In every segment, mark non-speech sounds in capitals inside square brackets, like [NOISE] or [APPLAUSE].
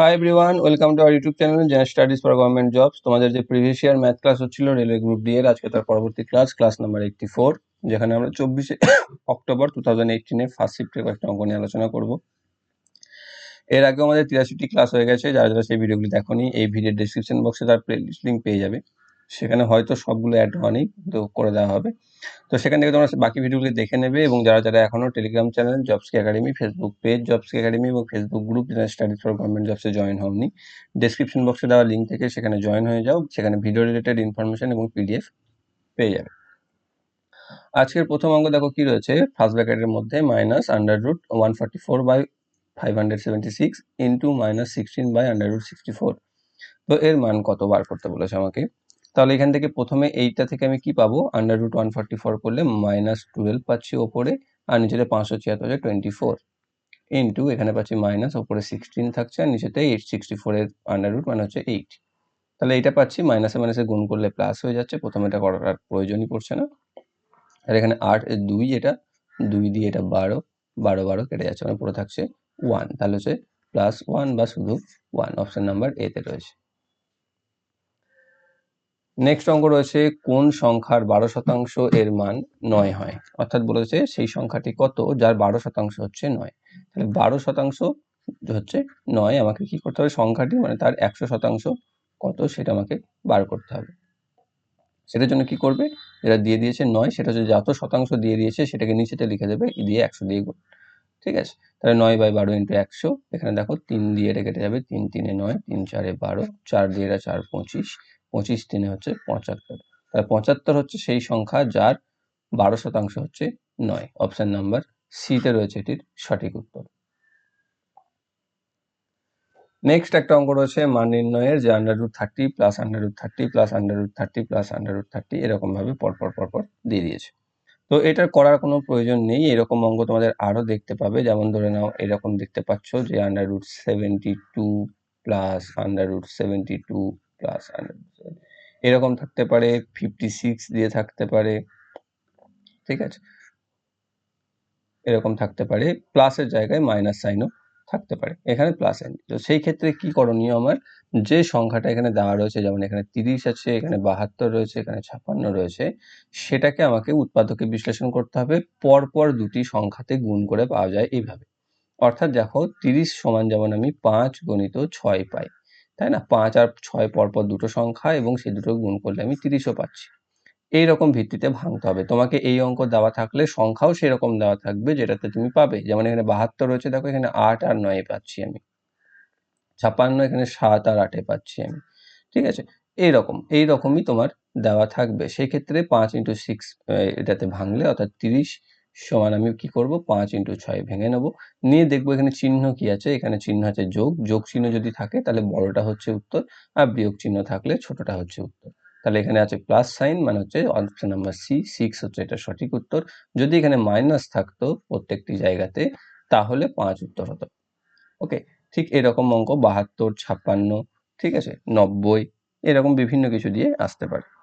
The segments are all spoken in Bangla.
Hi everyone welcome to our YouTube channel gen studies for government jobs তোমাদের যে প্রিভিয়াস ইয়ার ম্যাথ ক্লাস হচ্ছিল রেলওয়ে গ্রুপ ডি এর, আজকে তার পরবর্তী class class number eighty four যেখানে আমরা চব্বিশে অক্টোবর টু থাউজেন্ড এইটিনের ফার্স্ট শিফটের কয়েকটা অঙ্ক নিয়ে আলোচনা করব। এর আগে আমাদের তিরাশিটি ক্লাস হয়ে গেছে, যারা যারা সেই ভিডিওগুলি দেখোনি, এই ভিডিওর ডিসক্রিপশন বক্সে তার প্লে লিস্ট লিঙ্ক পেয়ে যাবে। সেখানে হয়তো সবগুলো অ্যাড হয়নি তো করে দেওয়া হবে। তো সেখান থেকে তোমরা বাকি ভিডিওগুলি দেখে নেবে এবং যারা যারা এখনও Telegram channel jobs academy Facebook page jobs academy এবং Facebook group studies for government জবসে join হওনি ডেসক্রিপশন বক্সে দেওয়া লিঙ্ক থেকে সেখানে জয়েন হয়ে যাও। সেখানে ভিডিও রিলেটেড ইনফরমেশন এবং পিডিএফ পেয়ে যাবে। আজকের প্রথম অঙ্গ দেখো কি রয়েছে? ফার্স্ট ব্র্যাকেটের মধ্যে minus under root one forty four by five hundred seventy six into minus sixteen by under root sixty four তো এর মান কত বার করতে বলেছে আমাকে? তাহলে এখান থেকে প্রথমে এইটা থেকে আমি কি পাবো? Under root one forty four করলে মাইনাস টুয়েলভ পাচ্ছি ওপরে, আর নিচেতে পাঁচশো ছিয়াত্তর টোয়েন্টি ফোর ইন্টু এখানে পাচ্ছি মাইনাস ওপরে সিক্সটিন থাকছে, আর নিচেতে এইট সিক্সটি ফোরের আন্ডার রুট মানে হচ্ছে এইট তাহলে এইটা পাচ্ছি মাইনাসে মাইনাসে গুণ করলে প্লাস হয়ে যাচ্ছে, প্রথমে এটা করার আর প্রয়োজনই পড়ছে না। আর এখানে আট দুই এটা দুই দিয়ে এটা বারো বারো বারো কেটে যাচ্ছে মানে পুরো থাকছে ওয়ান তাহলে হচ্ছে প্লাস ওয়ান বা শুধু ওয়ান অপশন নাম্বার এতে রয়েছে। নেক্সট অঙ্ক রয়েছে, কোন সংখ্যার বারো শতাংশ এর মান নয় হয়? অর্থাৎ বলেছে সেই সংখ্যাটি কত, যার বারো শতাংশ হচ্ছে নয়। তাহলে বারো শতাংশ হচ্ছে নয়, আমাকে কি করতে হবে? সংখ্যাটি মানে তার একশো শতাংশ কত, সেটা আমাকে বার করতে হবে। সেটার জন্য কি করবে? যেটা দিয়ে দিয়েছে নয়, সেটা হচ্ছে যত শতাংশ দিয়ে দিয়েছে, সেটাকে নিচেতে লিখে দেবে দিয়ে একশো দিয়ে গুণ। ঠিক আছে? তাহলে নয় বাই বারো ইন্টু একশো, এখানে দেখো তিন দিয়ে এটা কেটে যাবে, তিন তিনে নয়, তিন চারে বারো, চার দিয়ে চার, পঁচিশ। পঁচিশ তিনে হচ্ছে পঁচাত্তর। তাহলে পঁচাত্তর হচ্ছে সেই সংখ্যা যার বারো শতাংশ হচ্ছে নয়। অপশন নাম্বার সিতে রয়েছে এটির সঠিক উত্তর। নেক্সট একটা অঙ্ক রয়েছে মান নির্ণয়ের, যে under root thirty plus under root thirty plus under root thirty plus under root thirty এরকম ভাবে পরপর পরপর দিয়ে দিয়েছে। তো এটার করার কোনো প্রয়োজন নেই। এরকম অঙ্ক তোমাদের আরও দেখতে পাবে। যেমন ধরে নাও, এরকম দেখতে পাচ্ছ যে under root seventy two plus under root seventy two plus under এরকম থাকতে পারে ফিফটি সিক্স দিয়ে থাকতে পারে, ঠিক আছে? এরকম থাকতে পারে প্লাসের জায়গায় মাইনাস সাইনও থাকতে পারে, এখানে প্লাস সাইন তো সেই ক্ষেত্রে কি করণীয় আমার? যে সংখ্যাটা এখানে দেওয়া রয়েছে, যেমন এখানে তিরিশ আছে, এখানে বাহাত্তর রয়েছে, এখানে ছাপ্পান্ন রয়েছে, সেটাকে আমাকে উৎপাদকে বিশ্লেষণ করতে হবে, পরপর দুটি সংখ্যাতে গুণ করে পাওয়া যায় এইভাবে। অর্থাৎ দেখো, তিরিশ সমান যেমন আমি পাঁচ গণিত ছয় পাই। তাই না? পাঁচ আর ছয় পরপর দুটো সংখ্যা এবং সে দুটো গুণ করলে আমি তিরিশও পাচ্ছি। এই রকম ভিত্তিতে ভাঙতে হবে। তোমাকে এই অঙ্ক দেওয়া থাকলে সংখ্যাও সেরকম দেওয়া থাকবে যেটাতে তুমি পাবে। যেমন এখানে বাহাত্তর রয়েছে, দেখো এখানে আট আর নয় পাচ্ছি আমি। ছাপান্ন এখানে সাত আর আটে পাচ্ছি আমি। ঠিক আছে? এইরকম, এইরকমই তোমার দেওয়া থাকবে। সেই ক্ষেত্রে পাঁচ ইন্টু সিক্স এটাতে ভাঙলে অর্থাৎ তিরিশ সমান আমি কি করব? পাঁচ ইন্টু ছয় ভেঙে নেব। নিয়ে দেখব এখানে চিহ্ন কি আছে। এখানে চিহ্ন আছে যোগ। যোগ চিহ্ন যদি থাকে, তাহলে বড়টা হচ্ছে উত্তর আর বিয়োগ চিহ্ন থাকলে ছোটটা হচ্ছে উত্তর। তাহলে এখানে আছে প্লাস সাইন মানে হচ্ছে অপশন নাম্বার সি সিক্স হচ্ছে এটা সঠিক উত্তর। যদি এখানে মাইনাস থাকতো প্রত্যেকটি জায়গাতে, তাহলে পাঁচ উত্তর হতো। ওকে ঠিক এরকম অঙ্ক, বাহাত্তর, ছাপ্পান্ন, ঠিক আছে? নব্বই, এরকম বিভিন্ন কিছু দিয়ে আসতে পারে।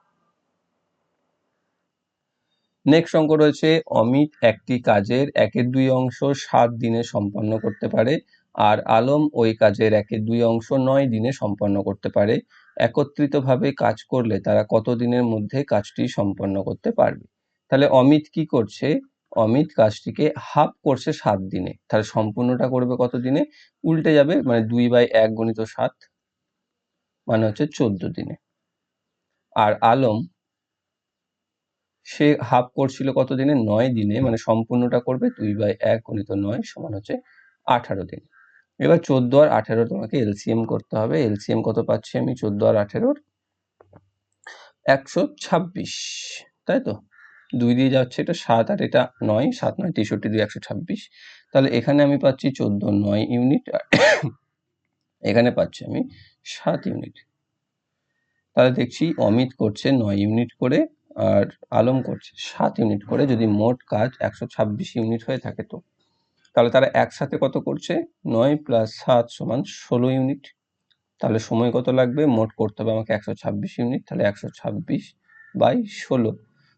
নেক্সট অঙ্ক রয়েছে, অমিত একটি কাজের একের দুই অংশ সাত দিনে সম্পন্ন করতে পারে আর আলম ওই কাজের একের দুই অংশ নয় দিনে সম্পন্ন করতে পারে। একত্রিতভাবে কাজ করলে তারা কত দিনের মধ্যে কাজটি সম্পন্ন করতে পারবে? তাহলে অমিত কি করছে? অমিত কাজটিকে হাফ করছে সাত দিনে। তাহলে সম্পূর্ণটা করবে কত দিনে? উল্টে যাবে মানে দুই বাই এক গণিত সাত মানে হচ্ছে চোদ্দ দিনে। আর আলম সে হাফ করছিল কত দিনে নয় দিনে মানে সম্পূর্ণটা করবে দুই বাই এক গণিত নয় সমান হচ্ছে আঠারো দিন। এবার চোদ্দ আর আঠেরো তোমাকে এলসিএম করতে হবে। এলসিএম কত পাচ্ছি আমি? চোদ্দ আর আঠেরোর একশো ছাব্বিশ, তাই তো? দুই দিয়ে যাচ্ছে এটা সাত আর এটা নয়, সাত নয়, তেষট্টি দুই, একশো ছাব্বিশ। তাহলে এখানে আমি পাচ্ছি চোদ্দ নয় ইউনিট এখানে পাচ্ছি আমি সাত ইউনিট। তাহলে দেখছি অমিত করছে নয় ইউনিট করে আর আলম করছে। সাত ইউনিট করে যদি মোট কাজ একশো ছাব্বিশ ইউনিট হয়ে থাকে তো। তাহলে তারা একসাথে কত করছে? নয় প্লাস সাত সমান ষোলো ইউনিট। তাহলে সময় কত লাগবে? মোট করতে হবে আমাকে একশো ছাব্বিশ ইউনিট, তাহলে একশো ছাব্বিশ বাই ষোলো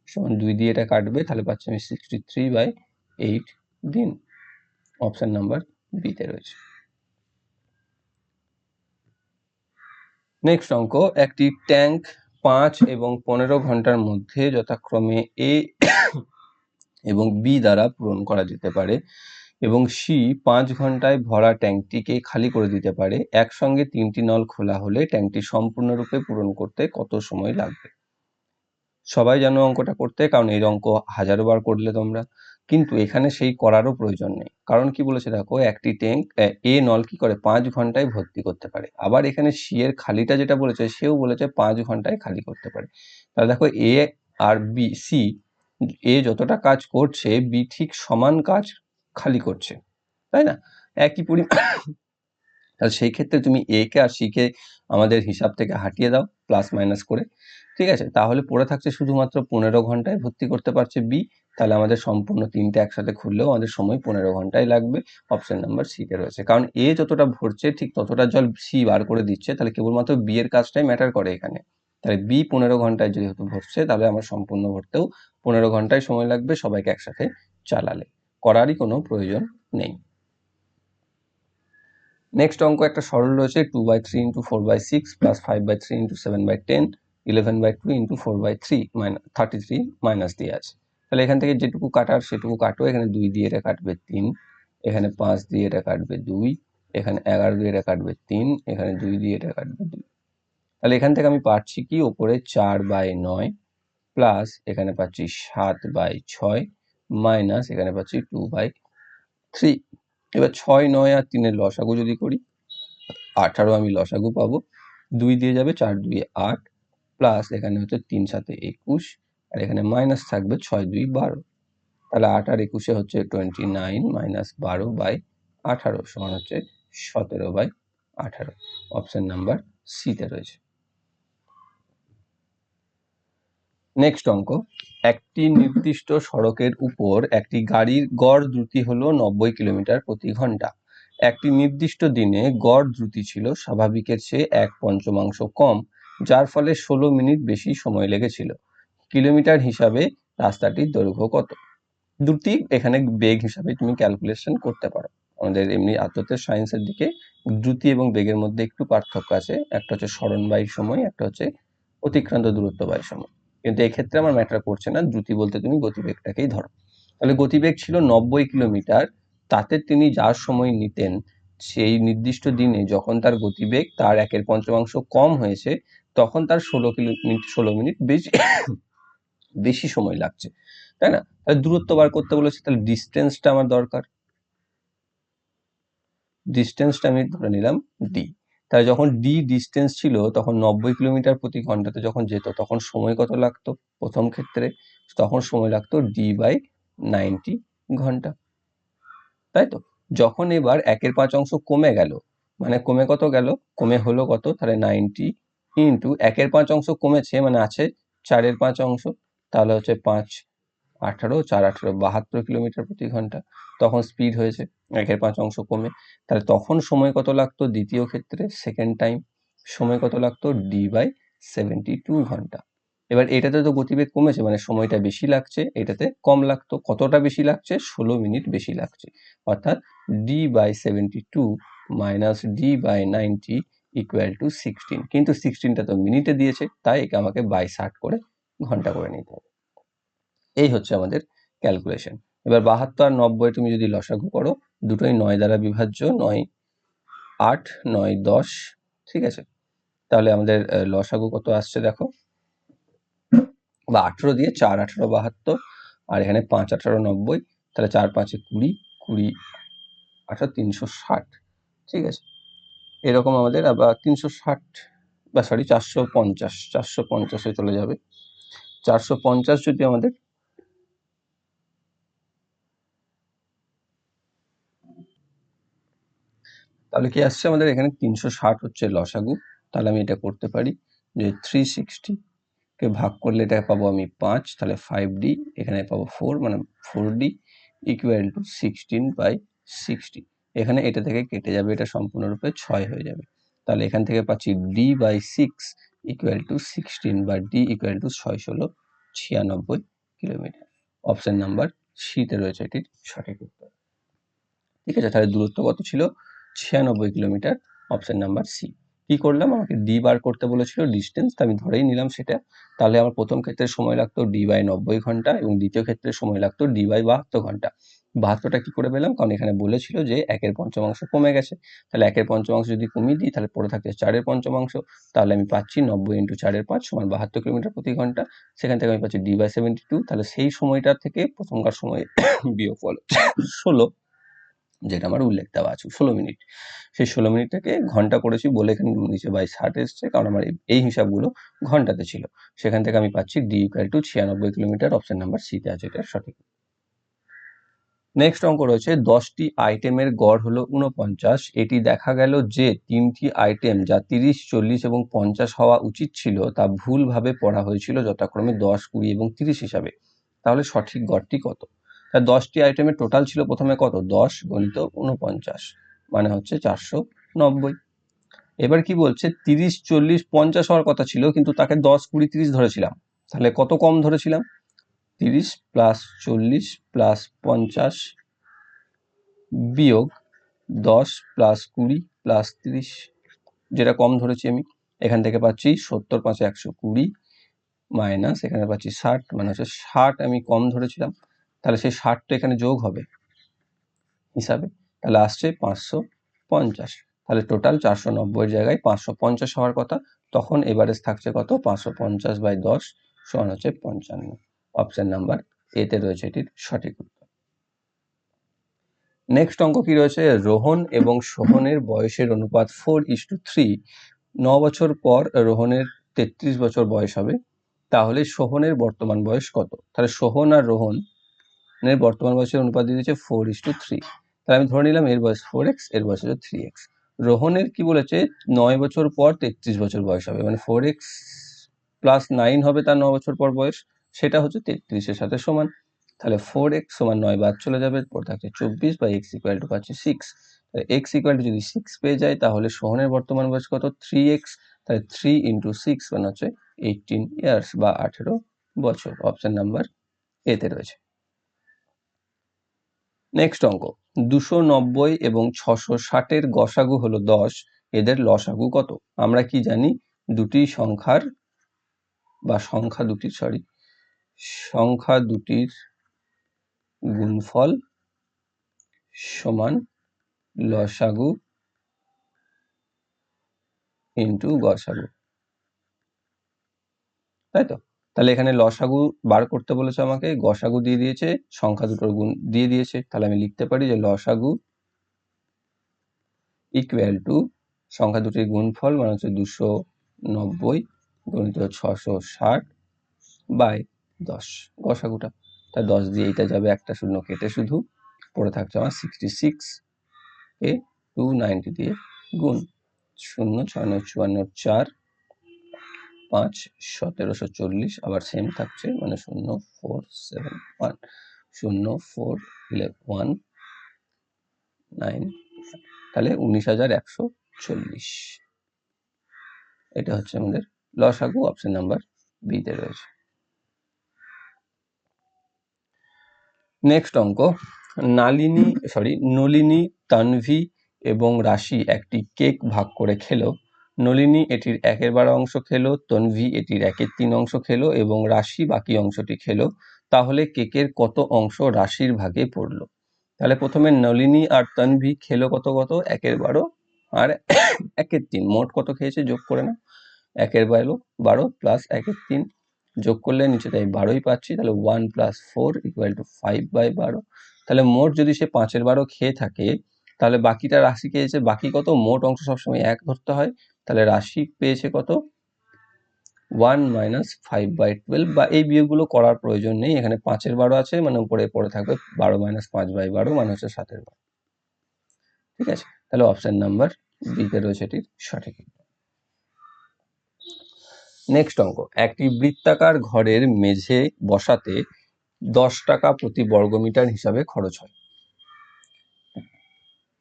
সমান দুই দিয়ে এটা কাটবে, তাহলে পাচ্ছি আমি সিক্সটি থ্রি বাই এইট দিন। অপশান নাম্বার বিতে রয়েছে। নেক্সট অঙ্ক, একটি ট্যাঙ্ক পাঁচ এবং পনেরো ঘণ্টার মধ্যে যথাক্রমে এ এবং বি দ্বারা পূরণ করা যেতে পারে এবং সি পাঁচ ঘন্টায় ভরা ট্যাঙ্কটিকে খালি করে দিতে পারে। একসঙ্গে তিনটি নল খোলা হলে ট্যাঙ্কটি সম্পূর্ণরূপে পূরণ করতে কত সময় লাগবে? সবাই জানো অঙ্কটা করতে, কারণ এই অঙ্ক হাজারো বার করলে তোমরা। কিন্তু এখানে সেই করারও প্রয়োজন নেই। কারণ কি বলেছে দেখো, একটি ট্যাঙ্ক এ নল কি করে? পাঁচ ঘন্টায় ভর্তি করতে পারে। আবার এখানে সি এর খালিটা যেটা বলেছে, সেও বলেছে পাঁচ ঘন্টায় খালি করতে পারে। তাহলে দেখো, এ আর বি, সি, এ যতটা কাজ করছে, বি ঠিক সমান কাজ খালি করছে। তাই না? একই পরিমাণ তাহলে সেই ক্ষেত্রে তুমি এ কে আর সি কে আমাদের হিসাব থেকে হাটিয়ে দাও প্লাস মাইনাস করে। ঠিক আছে? তাহলে পড়ে থাকছে শুধুমাত্র পনেরো ঘন্টায় ভর্তি করতে পারছে বি তাহলে আমাদের সম্পূর্ণ তিনটে একসাথে খুললেও আমাদের সময় পনেরো ঘন্টায় লাগবে। অপশন নাম্বার সিতে রয়েছে। কারণ এ যতটা ভরছে, ঠিক ততটা জল সি বার করে দিচ্ছে, তাহলে কেবলমাত্র বি এর কাজটাই ম্যাটার করে এখানে। তাহলে বি পনেরো ঘন্টায় যেহেতু ভরছে, তাহলে আমার সম্পূর্ণ ভরতেও পনেরো ঘন্টায় সময় লাগবে সবাইকে একসাথে চালালে। করারই কোনো প্রয়োজন নেই। নেক্সট অঙ্ক একটা সরল রয়েছে two by three into four by six plus five by three into seven by ten eleven by two into four by three minus thirty three minus দিয়ে আছে। তাহলে এখান থেকে যেটুকু কাটার সেটুকু কাটো, এখানে দুই দিয়ে এটা কাটবে তিন, এখানে পাঁচ দিয়ে এটা কাটবে দুই, এখানে এগারো দিয়ে এটা কাটবে তিন, এখানে দুই দিয়ে এটা কাটবে দুই। তাহলে এখান থেকে আমি পাচ্ছি কি? ওপরে চার বাই নয় প্লাস এখানে পাচ্ছি সাত বাই ছয় মাইনাস এখানে পাচ্ছি টু বাই থ্রি এবার ছয়, নয় আর তিনের লসাগু যদি করি, আঠারো আমি লসাগু পাবো। দুই দিয়ে যাবে চার, দুই, আট। প্লাস এখানে হচ্ছে তিন সাথে একুশ, আর এখানে মাইনাস থাকবে ছয় দুই বারো। তাহলে আট আর একুশে হচ্ছে টোয়েন্টি নাইন মাইনাস বারো বাই আঠারো সমান হচ্ছে সতেরো বাই আঠারো। অপশন নাম্বার সিতে রয়েছে। নেক্সট অঙ্ক। একটি নির্দিষ্ট সড়কের উপর একটি গাড়ির গড় দ্রুতি হলো নব্বই কিলোমিটার প্রতি ঘণ্টা। একটি নির্দিষ্ট দিনে গড় দ্রুতি ছিল, স্বাভাবিকের চেয়ে এক পঞ্চমাংশ কম। যার ফলে ষোলো মিনিট বেশি সময় লেগেছিল। কিলোমিটার হিসাবে রাস্তাটির দৈর্ঘ্য কত? দুটি এখানে বেগ হিসাবে তুমি ক্যালকুলেশন করতে পারো। আমাদের এমনি আত্মতের সায়েন্সের দিকে দ্রুতি এবং বেগের মধ্যে একটু পার্থক্য আছে। একটা হচ্ছে স্মরণবাহী সময়, একটা হচ্ছে অতিক্রান্ত দূরত্ববাহী সময়। কিন্তু এক্ষেত্রে আমার ম্যাটার করছে না, দ্রুতি বলতে তুমি গতিবেগটাকেই ধরো। তাহলে গতিবেগ ছিল নব্বই কিলোমিটার, তাতে তিনি যার সময় নিতেন সেই নির্দিষ্ট দিনে যখন তার গতিবেগ তার একের পঞ্চমাংশ কম হয়েছে তখন তার ষোলো কিলোমিটার ষোলো মিনিট বেশি বেশি সময় লাগছে, তাই না? তাহলে দূরত্ব বার করতে বলেছে, তাহলে ডিস্টেন্সটা আমার দরকার। ডিস্টেন্সটা আমি ধরে নিলাম ডি তাহলে যখন ডি ডিস্টেন্স ছিল, তখন নব্বই কিলোমিটার প্রতি ঘন্টাতে যখন যেত, তখন সময় কত লাগতো? প্রথম ক্ষেত্রে তখন সময় লাগতো ডি বাই নাইনটি ঘণ্টা। তাই তো? যখন এবার একের পাঁচ অংশ কমে গেল মানে কমে কত গেল? কমে হলো কত? তাহলে নাইনটি ইন্টু একের পাঁচ অংশ কমেছে মানে আছে চারের পাঁচ অংশ। তাহলে হচ্ছে পাঁচ আঠারো, চার আঠারো, বাহাত্তর কিলোমিটার প্রতি ঘণ্টা। তখন স্পিড হয়েছে, একের পাঁচ অংশ কমে। তাহলে তখন সময় কত লাগতো? দ্বিতীয় ক্ষেত্রে সেকেন্ড টাইম সময় কত লাগতো? ডি বাই সেভেন্টি টু ঘণ্টা। এবার এটাতে তো গতিবেগ কমেছে মানে সময়টা বেশি লাগছে, এটাতে কম লাগতো। কতটা বেশি লাগছে? ষোলো মিনিট বেশি লাগছে। অর্থাৎ D by seventy two minus D by ninety equal to sixteen কিন্তু সিক্সটিনটা তো মিনিটে দিয়েছে, তাই একে আমাকে বাই ষাট করে ঘণ্টা করে নিতে হবে। এই হচ্ছে আমাদের ক্যালকুলেশন এবার বাহাত্তর আর নব্বই তুমি যদি লসাগু করো, দুটোই নয় দ্বারা বিভাজ্য, নয় আট, নয় দশ, ঠিক আছে? তাহলে আমাদের লসাগু কত আসছে দেখো? বা আঠেরো দিয়ে চার, আঠারো বাহাত্তর, আর এখানে পাঁচ, আঠারো, নব্বই, তাহলে চার, পাঁচে কুড়ি কুড়ি, আঠারো, তিনশো ষাট, ঠিক আছে? এরকম আমাদের আবার তিনশো ষাট বা সরি চারশো পঞ্চাশ, চারশো পঞ্চাশে চলে যাবে। চারশো পঞ্চাশ যদি আমাদের তাহলে কি আসছে আমাদের এখানে তিনশো ষাট হচ্ছে লসাগু। তাহলে আমি এটা করতে পারি যে থ্রি সিক্সটি কে ভাগ করলে এটা পাবো আমি পাঁচ, তাহলে ফাইভ ডি এখানে পাবো ফোর মানে four D equal to sixteen by sixty এখানে এটা থেকে কেটে যাবে, এটা সম্পূর্ণরূপে ছয় হয়ে যাবে। তাহলে এখান থেকে পাচ্ছি D by six equal to sixteen বা ডি ইকুয়াল টু ছয় ষোলো ছিয়ানব্বই কিলোমিটার। অপশান নাম্বার সিতে রয়েছে এটির সঠিক উত্তর। ঠিক আছে, তাহলে দূরত্ব কত ছিল? ছিয়ানব্বই কিলোমিটার অপশান নাম্বার সি কি করলাম? আমাকে ডি বার করতে বলেছিল ডিস্টেন্স তো আমি ধরেই নিলাম সেটা। তাহলে আমার প্রথম ক্ষেত্রে সময় লাগতো ডি বাই নব্বই ঘণ্টা এবং দ্বিতীয় ক্ষেত্রে সময় লাগতো ডি বাই বাহাত্তর ঘণ্টা। বাহাত্তরটা কি করে পেলাম? কারণ এখানে বলেছিল যে একের পঞ্চমাংশ কমে গেছে। তাহলে একের পঞ্চমাংশ যদি কমিয়ে দিই, তাহলে পড়ে থাকছে চারের পঞ্চমাংশ। তাহলে আমি পাচ্ছি নব্বই ইন্টু চারের পাঁচ সমান বাহাত্তর কিলোমিটার প্রতি ঘণ্টা। সেখান থেকে আমি পাচ্ছি ডি বাই সেভেন্টি টু তাহলে সেই সময়টা থেকে প্রথমকার সময় [COUGHS] বিয়োগ ফল [COUGHS] ষোলো, যেটা আমার উল্লেখ দেওয়া আছে, ষোলো মিনিট। সেই ষোলো মিনিটটাকে ঘণ্টা করেছি বলে এখানে নিচে বাই ষাট এসছে, কারণ আমার এই- এই হিসাবগুলো ঘন্টাতে ছিল। সেখান থেকে আমি পাচ্ছি ডি ইকুয়াল টু ছিয়ানব্বই কিলোমিটার অপশন নাম্বার সিতে আছে, এটা সঠিক। নেক্সট অঙ্ক রয়েছে, দশটি আইটেমের গড় হলো উনপঞ্চাশ এটি দেখা গেল যে তিনটি আইটেম যা তিরিশ, চল্লিশ এবং পঞ্চাশ হওয়া উচিত ছিল, তা ভুলভাবে পড়া হয়েছিল যথাক্রমে দশ, কুড়ি এবং তিরিশ হিসাবে। তাহলে সঠিক গড়টি কত? তা দশটি আইটেমের টোটাল ছিল প্রথমে কত? দশ গণিত উনপঞ্চাশ মানে হচ্ছে চারশো নব্বই। এবার কি বলছে? তিরিশ, চল্লিশ, পঞ্চাশ হওয়ার কথা ছিল, কিন্তু তাকে দশ, কুড়ি, তিরিশ ধরেছিলাম। তাহলে কত কম ধরেছিলাম? তিরিশ প্লাস চল্লিশ প্লাস পঞ্চাশ বিয়োগ দশ প্লাস কুড়ি প্লাস তিরিশ, যেটা কম ধরেছি আমি। এখান থেকে পাচ্ছি সত্তর পাঁচে একশো কুড়ি মাইনাস, এখানে পাচ্ছি ষাট মানে হচ্ছে ষাট আমি কম ধরেছিলাম, তাহলে সেই ষাটটা এখানে যোগ হবে হিসাবে, তাহলে আসছে পাঁচশো পঞ্চাশ। তাহলে টোটাল চারশো নব্বই জায়গায় পাঁচশো পঞ্চাশ হওয়ার কথা, তখন এভারেজ থাকছে কত? পাঁচশো পঞ্চাশ বাই দশ সমান হচ্ছে পঞ্চান্ন। অপশন নাম্বার এতে রয়েছে এটির সঠিক উত্তর। নেক্সট অঙ্ক কি রয়েছে? রোহন এবং সোহনের বয়সের অনুপাত ফোর ইস টু থ্রি ন বছর পর রোহনের তেত্রিশ বছর বয়স হবে। তাহলে সোহনের বর্তমান বয়স কত? তাহলে সোহন আর রোহনের বর্তমান বয়সের অনুপাত দিয়ে দিয়েছে ফোর ইস টু থ্রি তাহলে আমি ধরে নিলাম এর বয়স ফোর এক্সের বয়স হচ্ছে থ্রি এক্স রোহনের কি বলেছে? নয় বছর পর তেত্রিশ বছর বয়স হবে। মানে ফোর এক্স প্লাস নাইন হবে তার ন বছর পর বয়স। সেটা হচ্ছে তেত্রিশের সাথে সমান। তাহলে ফোর এক্স সমান নয় বাদ চলে যাবে পর থাকছে চব্বিশ বা এক্স ইকুয়াল টু পাচ্ছি সিক্স এক্স ইকুয়াল টু যদি সিক্স পেয়ে যায়, তাহলে সোহনের বর্তমান বয়স কত? থ্রি এক্স তাহলে থ্রি ইন্টু সিক্স মানে হচ্ছে এইটিন ইয়ার্স বা আঠেরো বছর। অপশান নাম্বার এতে রয়েছে। নেক্সট অঙ্ক। দুশো নব্বই এবং ছশো ষাটের গসাগু হলো দশ। এদের লসাগু কত? আমরা কি জানি? দুটি সংখ্যার বা সংখ্যা দুটির সরি সংখ্যা দুটির গুণফল সমান লসাগু ইন্টু গসাগু। তাই তো? তাহলে এখানে লসাগু বার করতে বলেছে আমাকে, গসাগু দিয়ে দিয়েছে, সংখ্যা দুটোর গুণ দিয়ে দিয়েছে। তাহলে আমি লিখতে পারি যে লসাগু ইকুয়াল টু সংখ্যা দুটির গুণফল মানে হচ্ছে দুশো নব্বই গণিত ছশো ষাট বাই দশ, গসাগুটা। তা দশ দিয়ে এইটা যাবে একটা শূন্য কেটে শুধু পড়ে থাকছে আমার sixty six a to ninety দিয়ে গুণ শূন্য, ছয় নয়, চুয়ান্ন, চার, পাঁচ, সতেরোশো চল্লিশ, আবার সেম থাকছে মানে শূন্য ফোর সেভেন ওয়ান শূন্য ফোর ওয়ান নাইন তাহলে উনিশ হাজার একশো চল্লিশ। এটা হচ্ছে আমাদের লসাগু অপশন নাম্বার বিতে রয়েছে। নেক্সট অঙ্ক, নালিনী সরি নলিনী, তানভি এবং রাশি একটি কেক ভাগ করে খেলো। নলিনী এটির একের বারো অংশ খেলো, তনভি এটির একের তিন অংশ খেলো এবং রাশি বাকি অংশটি খেলো। তাহলে কেকের কত অংশ রাশির ভাগে পড়ল? তাহলে প্রথমে নলিনী আর তনভি খেলো কত কত? একের বারো আর একের তিন। মোট কত খেয়েছে? যোগ করে না একের বারো বারো প্লাস একের তিন। যোগ করলে নিচে তাই বারোই পাচ্ছি, তাহলে one plus four equal to five by বারো। তাহলে মোট যদি সে পাঁচের বারো খেয়ে থাকে, তাহলে বাকিটা রাশি খেয়েছে, বাকি কত? মোট অংশ সবসময় এক ধরতে হয়। তাহলে রাশি পেয়েছে কত? One minus five by twelve বা এই বিয়োগগুলো করার প্রয়োজন নেই। এখানে পাঁচের বারো আছে মানে উপরে পড়ে থাকবে বারো মাইনাস পাঁচ বাই বারো মানে হচ্ছে সাতের বারো। ঠিক আছে? তাহলে অপশান নাম্বার বিতে রয়েছে এটির সঠিক। নেক্সট অঙ্ক, একটি বৃত্তাকার ঘরের মেঝে বসাতে দশ টাকা প্রতি বর্গমিটার হিসাবে খরচ হয়।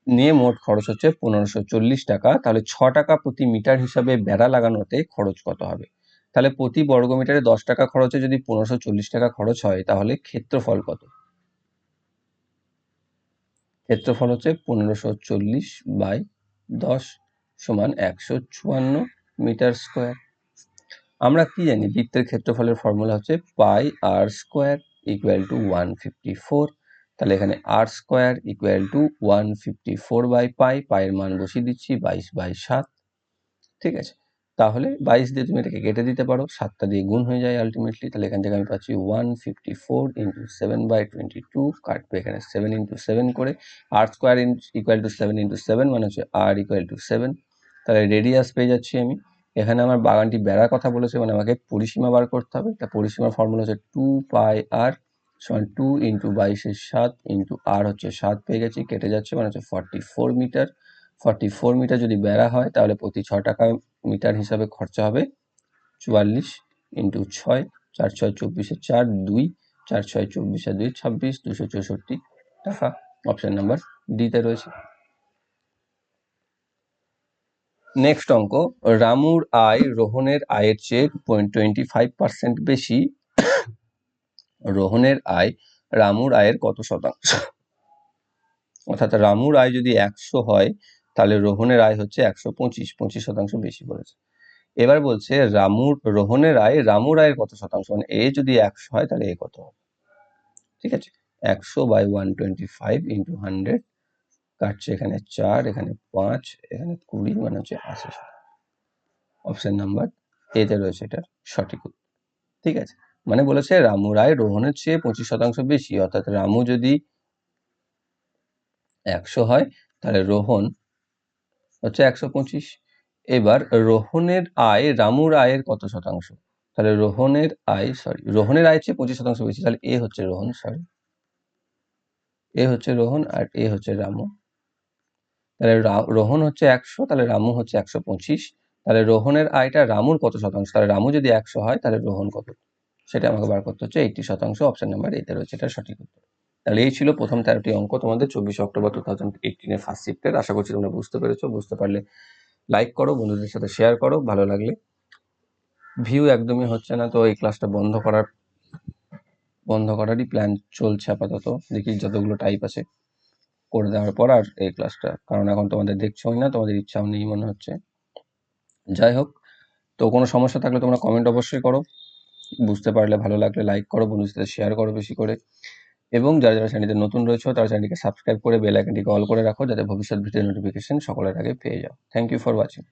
নিয়ে মোট খরচ হচ্ছে পনেরোশো চল্লিশ টাকা, তাহলে ছ টাকা প্রতি মিটার হিসাবে বেড়া লাগানোতে খরচ কত হবে? তাহলে প্রতি বর্গমিটারে দশ টাকা খরচে যদি পনেরোশো চল্লিশ টাকা খরচ হয়, তাহলে ক্ষেত্রফল কত? ক্ষেত্রফল হচ্ছে পনেরোশো চল্লিশ বাই দশ সমান একশো চুয়ান্ন মিটার স্কোয়ার। আমরা কি জানি? বৃত্তের ক্ষেত্রফলের ফর্মুলা হচ্ছে pi R square equal to one fifty four তাহলে এখানে R square equal to one fifty four by pi পায়ের মান বসিয়ে দিচ্ছি বাইশ বাই সাত। ঠিক আছে? তাহলে বাইশ দিয়ে তুমি এটাকে কেটে দিতে পারো, সাতটা দিয়ে গুণ হয়ে যায় আলটিমেটলি তাহলে এখান থেকে আমি পাচ্ছি one fifty four into seven by twenty two কাটবে এখানে সেভেন ইন্টু সেভেন করে। R square equal to seven into seven মানে হচ্ছে আর ইকুয়াল টু সেভেন তাহলে রেডিয়াস পেয়ে যাচ্ছি আমি। এখানে আমার বাগানটি বেড়ার কথা বলেছে মানে আমাকে পরিসীমা বার করতে হবে। তা পরিসীমার ফর্মুলা হচ্ছে টু পাই আর সমান টু ইন্টু বাইশের সাত ইন্টু আর হচ্ছে সাত পেয়ে গেছি, কেটে যাচ্ছে মানে হচ্ছে forty four metre forty four metre যদি বেড়া হয়, তাহলে প্রতি ছ টাকা মিটার হিসাবে খরচা হবে চুয়াল্লিশ ইন্টু ছয়, চার ছয় চব্বিশে চার, দুই, চার ছয় চব্বিশে দুই, ছাব্বিশ, দুশো চৌষট্টি টাকা। অপশন নাম্বার ডিতে রয়েছে। নেক্সট অঙ্ক, রামুর আয় রোহনের আয়ের চেয়ে পয়েন্ট টোয়েন্টি ফাইভ পার্সেন্ট বেশি। রোহনের আয় রামুর আয়ের কত শতাংশ? অর্থাৎ রামুর আয় যদি একশো হয়, তাহলে রোহনের আয় হচ্ছে একশো পঁচিশ পঁচিশ শতাংশ বেশি বলেছে এবার বলছে রামুর, রোহনের আয় রামুর আয়ের কত শতাংশ? মানে এ যদি একশো হয়, তাহলে এ কত হবে? ঠিক আছে? একশো by one twenty five into hundred কাটছে এখানে চার, এখানে পাঁচ, এখানে কুড়ি মানে হচ্ছে আশি। অপশন নাম্বার এতে রয়েছে এটার সঠিক ঠিক আছে? মানে বলেছে রামু রায় রোহনের চেয়ে পঁচিশ শতাংশ বেশি। অর্থাৎ রামু যদি একশো হয়, তাহলে রোহন হচ্ছে একশো পঁচিশ। এবার রোহনের আয় রামুর আয়ের কত শতাংশ? তাহলে রোহনের আয় সরি রোহনের আয়ের চেয়ে পঁচিশ শতাংশ বেশি। তাহলে এ হচ্ছে রোহন সরি এ হচ্ছে রোহন আর এ হচ্ছে রামু। তাহলে রোহন হচ্ছে একশো, তাহলে রামু হচ্ছে একশো পঁচিশ। তাহলে রোহনের আয়টা রামুর কত শতাংশ? তাহলে রামু যদি একশো হয়, তাহলে রোহন কত? সেটা আমাকে বার করতে হচ্ছে এইটি শতাংশ অপশন নাম্বার এতে রয়েছে, এটা সঠিক উত্তর। তাহলে এই ছিল প্রথম তেরোটি অঙ্ক তোমাদের চব্বিশে অক্টোবর টু থাউজেন্ড এইটিনের ফার্স্ট শিফটের আশা করছি তোমরা বুঝতে পেরেছ, বুঝতে পারলে লাইক করো, বন্ধুদের সাথে শেয়ার করো, ভালো লাগলে। ভিউ একদমই হচ্ছে না, তো এই ক্লাসটা বন্ধ করার, বন্ধ করারই প্ল্যান চলছে আপাতত। দেখি যতগুলো টাইপ আছে। করে দেওয়ার পর আর এই ক্লাসটা কারণ এখন তোমাদের দেখছোই না তোমাদের ইচ্ছাও নেই মনে হচ্ছে। যাই হোক, তো কোনো সমস্যা থাকলে তোমরা কমেন্ট অবশ্যই করো। বুঝতে পারলে ভালো লাগলে লাইক করো, বন্ধুদের সাথে শেয়ার করো বেশি করে। এবং যারা যারা চ্যানেলটিতে নতুন রয়েছে, তারা চ্যানেলটিকে সাবস্ক্রাইব করে বেল আইকনটিকে অল করে রাখো, যাতে ভবিষ্যৎ ভিডিও নোটিফিকেশন সকলের আগে পেয়ে যাও। Thank you for watching